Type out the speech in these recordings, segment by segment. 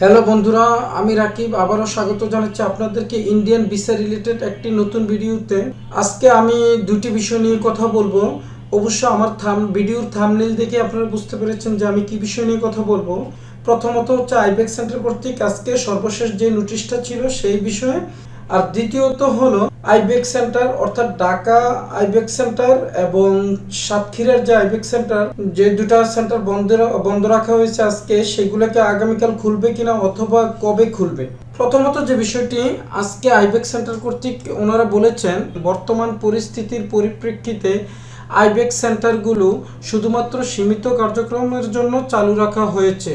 Hello বন্ধুরা, আমি রাকিব, আবারও স্বাগত জানাচ্ছি আপনাদেরকে ইন্ডিয়ান ভিসা রিলেটেড একটি নতুন ভিডিওতে। আজকে আমি দুটি বিষয় নিয়ে কথা বলব। অবশ্য আমার থাম, ভিডিওর থামনেল দেখে আপনারা বুঝতে পেরেছেন যে আমি কি বিষয় নিয়ে কথা বলব। প্রথমত হচ্ছে আইবেক সেন্টার কর্তৃক আজকে সর্বশেষ যে নোটিশটা ছিল সেই বিষয়ে। আর দ্বিতীয়ত হলো আইবেক সেন্টার, অর্থাৎ ঢাকা আইবেক সেন্টার এবং সাতক্ষীরার যে আইবেক সেন্টার, যে দুটা সেন্টার বন্ধ বন্ধ রাখা হয়েছে আজকে, সেগুলোকে আগামীকাল খুলবে কিনা অথবা কবে খুলবে? প্রথমত যে বিষয়টি, আজকে আইবেক সেন্টার কর্তৃক ওনারা বলেছেন, বর্তমান পরিস্থিতির পরিপ্রেক্ষিতে আইবেক সেন্টারগুলো শুধুমাত্র সীমিত কার্যক্রমের জন্য চালু রাখা হয়েছে।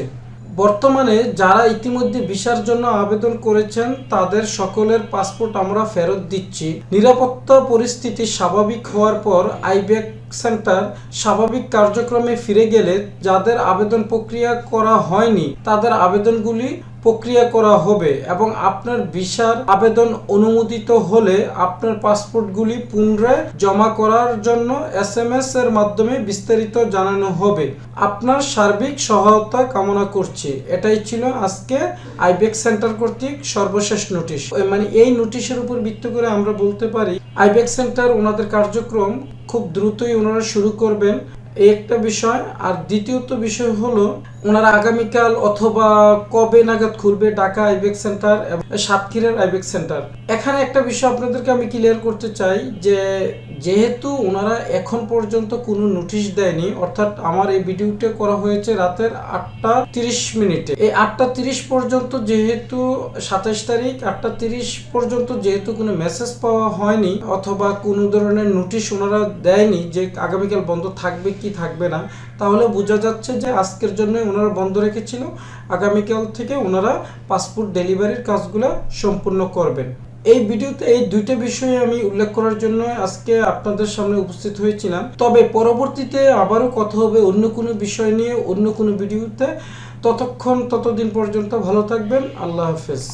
বর্তমানে যারা ইতিমধ্যে ভিসার জন্য আবেদন করেছেন, তাদের সকলের পাসপোর্ট আমরা ফেরত দিচ্ছি। নিরাপত্তা পরিস্থিতি স্বাভাবিক হওয়ার পর আইবেক সেন্টার স্বাভাবিক কার্যক্রমে ফিরে গেলে যাদের আবেদন প্রক্রিয়া করা হয়নি, তাদের আবেদনগুলি প্রক্রিয়া করা হবে এবং আপনার ভিসার আবেদন অনুমোদিত হলে আপনার পাসপোর্টগুলি পুনরায় জমা করার জন্য এস এম এস এর মাধ্যমে বিস্তারিত জানানো হবে। আপনার সার্বিক সহায়তা কামনা করছি। এটাই ছিল আজকে আইবেক সেন্টার কর্তৃক সর্বশেষ নোটিশ। মানে এই নোটিশের উপর ভিত্তি করে আমরা বলতে পারি আইবেক সেন্টার ওনাদের কার্যক্রম খুব দ্রুতই ওনারা শুরু করবেন। একটা বিষয়। আর দ্বিতীয়ত বিষয় হলো, ওনারা আগামীকাল অথবা কবে নাগাদ খুলবে ঢাকা আইবেক সেন্টার এবং সাতক্ষীরার আইবেক সেন্টার। এখানে একটা বিষয় আপনাদেরকে আমি ক্লিয়ার করতে চাই যে যেহেতু ওনারা এখন পর্যন্ত কোনো নোটিশ দেয়নি, অর্থাৎ আমার এই ভিডিওটা করা হয়েছে রাতের আটটা তিরিশ মিনিটে। এই আটটা তিরিশ পর্যন্ত যেহেতু সাতাশ তারিখ, আটটা তিরিশ পর্যন্ত যেহেতু কোনো মেসেজ পাওয়া হয়নি, অথবা কোনো ধরনের নোটিশ ওনারা দেয়নি যে আগামীকাল বন্ধ থাকবে কি থাকবে না, তাহলে বোঝা যাচ্ছে যে আজকের জন্য ওনারা বন্ধ রেখেছিল। আগামীকাল থেকে ওনারা পাসপোর্ট ডেলিভারির কাজগুলো সম্পূর্ণ করবেন। এই ভিডিওতে এই দুইটা বিষয়ে আমি উল্লেখ করার জন্য আজকে আপনাদের সামনে উপস্থিত হয়েছিলাম। তবে পরবর্তীতে আবারও কথা হবে অন্য কোনো বিষয় নিয়ে, অন্য কোনো ভিডিওতে। ততক্ষণ, ততদিন পর্যন্ত ভালো থাকবেন। আল্লাহ হাফেজ।